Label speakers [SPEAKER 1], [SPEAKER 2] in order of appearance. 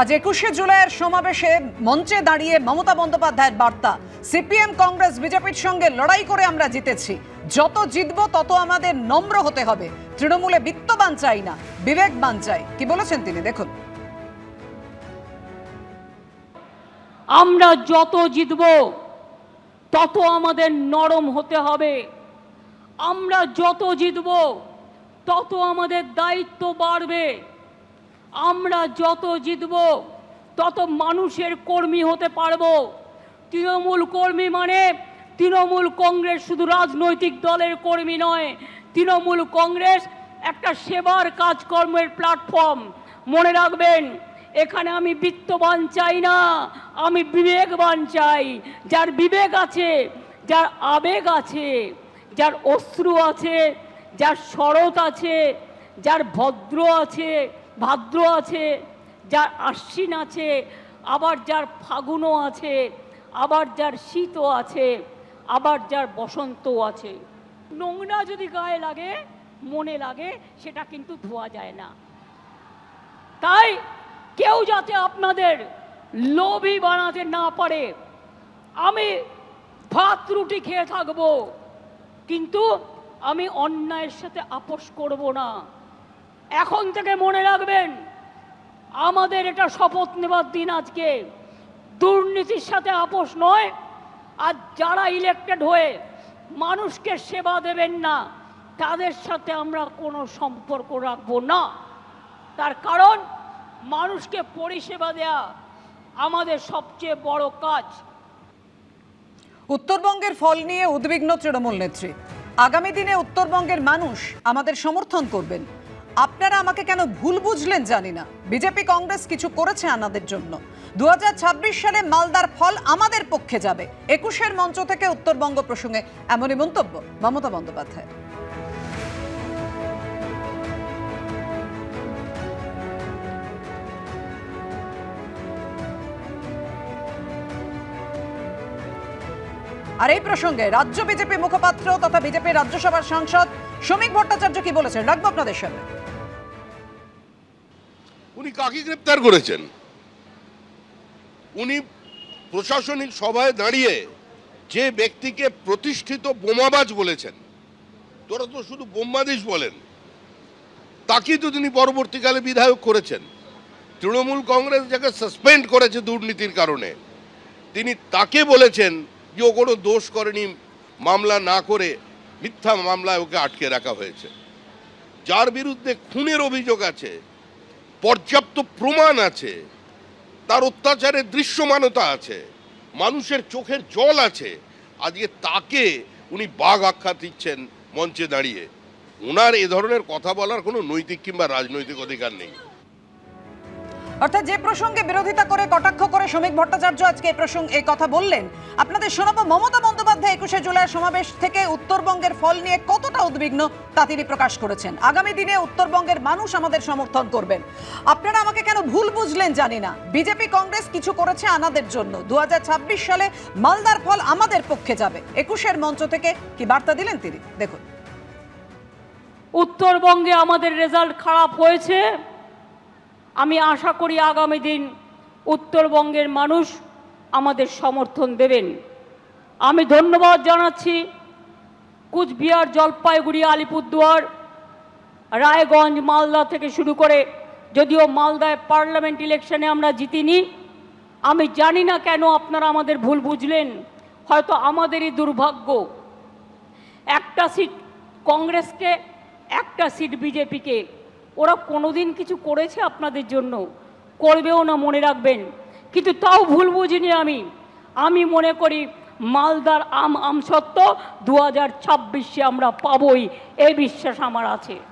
[SPEAKER 1] আজ একুশে জুলাইয়ের সমাবেশে মঞ্চে দাঁড়িয়ে মমতা বন্দ্যোপাধ্যায়ের বার্তা। সিপিএম, কংগ্রেস, বিজেপির সঙ্গে লড়াই করে আমরা জিতেছি। যত জিতব, তত আমাদের নম্র হতে হবে। তৃণমূলে বিত্তবান চাই না, বিবেকবান চাই। কি বলেছেন তিনি? দেখুন।
[SPEAKER 2] আমরা যত জিতব, তত আমাদের নরম হতে হবে। আমরা যত জিতব, তত আমাদের দায়িত্ব বাড়বে। আমরা যত জিতব, তত মানুষের কর্মী হতে পারব। তৃণমূল কর্মী মানে তৃণমূল কংগ্রেস শুধু রাজনৈতিক দলের কর্মী নয়, তৃণমূল কংগ্রেস একটা সেবার কাজকর্মের প্ল্যাটফর্ম মনে রাখবেন, এখানে আমি বিত্তবান চাই না, আমি বিবেকবান চাই। যার বিবেক আছে, যার আবেগ আছে, যার অশ্রু আছে, যার শরৎ আছে, যার ভদ্র আছে ভাদ্র আছে, যার আশ্বিন আছে, আবার যার ফাগুনও আছে, আবার যার শীতও আছে, আবার যার বসন্তও আছে। নোংরা যদি গায়ে লাগে, মনে লাগে, সেটা কিন্তু ধোয়া যায় না। তাই কেউ যাতে আপনাদের লোভী বানাতে না পারে, আমি ভাত, রুটি খেয়ে থাকব, কিন্তু আমি অন্যায়ের সাথে আপোষ করব না। এখন থেকে মনে রাখবেন, আমাদের এটা শপথ নেবার দিন আজকে। দুর্নীতির সাথে আপোষ নয়, আর যারা ইলেক্টেড হয়ে মানুষকে সেবা দেবেন না, তাদের সাথে আমরা কোনো সম্পর্ক রাখব না। তার কারণ, মানুষকে পরিষেবা দেয়া আমাদের সবচেয়ে বড় কাজ।
[SPEAKER 1] উত্তরবঙ্গের ফল নিয়ে উদ্বিগ্ন তৃণমূল নেত্রী। আগামী দিনে উত্তরবঙ্গের মানুষ আমাদের সমর্থন করবেন। আপনারা আমাকে কেন ভুল বুঝলেন জানি না। বিজেপি, কংগ্রেস কিছু করেছে আমাদের জন্য। দু হাজার ছাব্বিশ সালে মালদার ফল আমাদের পক্ষে যাবে। একুশের মঞ্চ থেকে উত্তরবঙ্গ প্রসঙ্গে এমনই মন্তব্য মমতা বন্দ্যোপাধ্যায় আর এই প্রসঙ্গে রাজ্য বিজেপি মুখপাত্র তথা বিজেপির রাজ্যসভার সাংসদ শ্রমিক ভট্টাচার্য কি বলেছেন? রাখব আপনাদের সামনে।
[SPEAKER 3] উনি কাকে গ্রেপ্তার করেছেন? উনি প্রশাসনিক সভায় দাঁড়িয়ে যে ব্যক্তিকে প্রতিষ্ঠিত বোমাবাজ বলেছেন, তোরা তো শুধু বোমাদিস বলেন, তাকেই তো তিনি পরবর্তীকালে বিধায়ক করেছেন। তৃণমূল কংগ্রেস যাকে সাসপেন্ড করেছে দুর্নীতির কারণে, তিনি তাকে বলেছেন যে ও কোনো দোষ করেনি, মামলা না করে মিথ্যা মামলায় ওকে আটকে রাখা হয়েছে। যার বিরুদ্ধে খুনের অভিযোগ আছে পর্যাপ্ত প্রমাণ আছে। তার অত্যাচারের দৃশ্যমানতা আছে। মানুষের চোখের জল আছে। আজকে তাকে উনি বাঘ আখ্যা দিচ্ছেন মঞ্চে দাঁড়িয়ে। ওনার এ ধরনের কথা বলার কোনো নৈতিক কিংবা রাজনৈতিক অধিকার নেই।
[SPEAKER 1] অর্থাৎ যে প্রসঙ্গে বিরোধিতা করে, কটাক্ষ করে শ্রমিক ভট্টাচার্য আজকে এই প্রসঙ্গ এই কথা বললেন, আপনাদের শোনাবো মমতা বন্দ্যোপাধ্যায় একুশে জুলাই সমাবেশ থেকে উত্তরবঙ্গের ফল নিয়ে কতটা উদ্বিগ্ন তা তিনি প্রকাশ করেছেন। আগামী দিনে উত্তরবঙ্গের মানুষ আমাদের সমর্থন করবেন। আপনারা আমাকে কেন ভুল বুঝলেন জানি না। বিজেপি, কংগ্রেস কিছু করেছে আনাদের জন্য। দু হাজার ছাব্বিশ সালে মালদার ফল আমাদের পক্ষে যাবে। একুশের মঞ্চ থেকে কি বার্তা দিলেন তিনি? দেখুন।
[SPEAKER 2] উত্তরবঙ্গে আমাদের রেজাল্ট খারাপ হয়েছে। আমি আশা করি আগামী দিন উত্তরবঙ্গের মানুষ আমাদের সমর্থন দেবেন। আমি ধন্যবাদ জানাচ্ছি কুচবিহার জলপাইগুড়ি আলিপুরদুয়ার, রায়গঞ্জ, মালদা থেকে শুরু করে যদিও মালদায় পার্লামেন্ট ইলেকশনে আমরা জিতিনি, আমি জানি না কেন আপনারা আমাদের ভুল বুঝলেন, হয়তো আমাদেরই দুর্ভাগ্য। একটা সিট কংগ্রেসকে, একটা সিট বিজেপিকে। ওরা কোনোদিন কিছু করেছে আপনাদের জন্য? করবেও না, মনে রাখবেন। কিন্তু তাও ভুল বুঝিনি আমি। আমি মনে করি মালদার আম আম সত্ত্ব দু হাজার ছাব্বিশে আমরা পাবই এই বিশ্বাস আমার আছে।